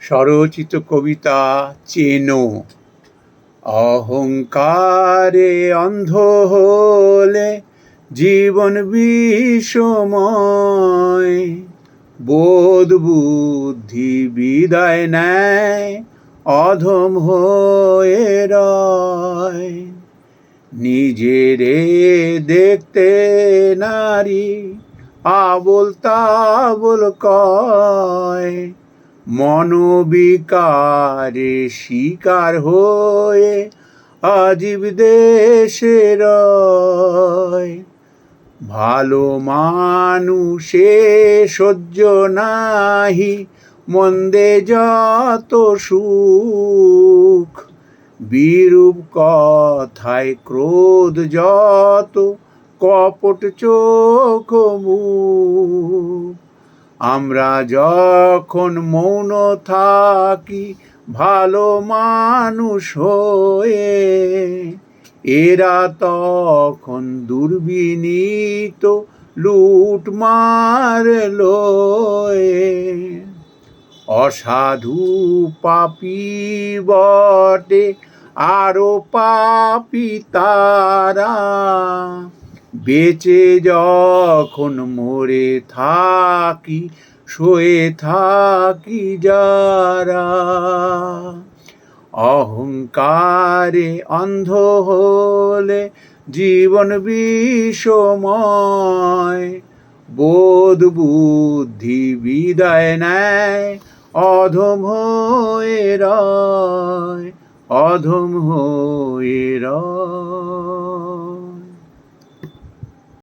স্বরচিত কবিতা চেনো। অহংকারে অন্ধ হলে জীবন বিষময়, বোধ বুদ্ধি বিদায় নেয়, অধম হয়ে রয়। নিজেরে দেখতে নারী আবল তাবল কয় মনোবিকারে শিকার হয়ে আজীব দেশে রয় ভালো মানুষে সহ্য নাহি, মন্দে যত সুখ। বিরূপ কথায় ক্রোধ যত, কপট চোখ মুখ। আমরা যখন মৌন থাকি, ভালো মানুষ হয়ে, এরা তখন দুর্বিনীত লুট মার অসাধু পাপি বটে, আরও পাপি তারা। বেঁচে যখন মরে থাকি, শোয়ে থাকি যারা। অহংকারে অন্ধ হলে জীবন বিষময়, বোধ বুদ্ধি বিদায় নেয়, অধম হয়ে রয়, অধম হয়ে রয়।